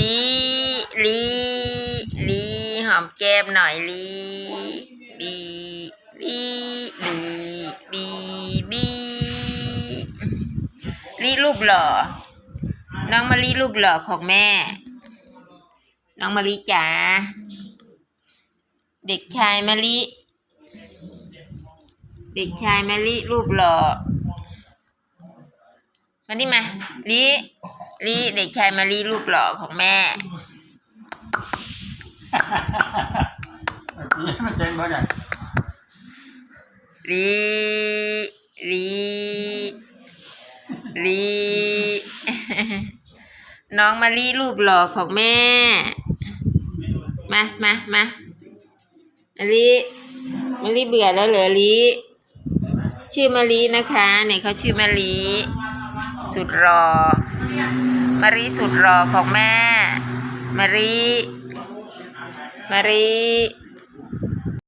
ลีลีลีหอมแก้มหน่อยลีลีลีลีลีลีลีรูปหล่อ น้องมะลิรูปหล่อของแม่ น้องมะลิจ๋า เด็กชายมะลิเด็กชายมะลิรูปหล่อ มานี่มาลิ ลิเด็กชายมะลิรูปหล่อของแม่ มันเป็นบ่ได้ลีลีลีน้องมะลิรูปหล่อของแม่ มามามามาลิมะลิเบื่อแล้วเหรอลิชื่อมะลินะคะเนี่ยเขาชื่อมะลิสุดรอ มารีสุดรอของแม่ มารี มารี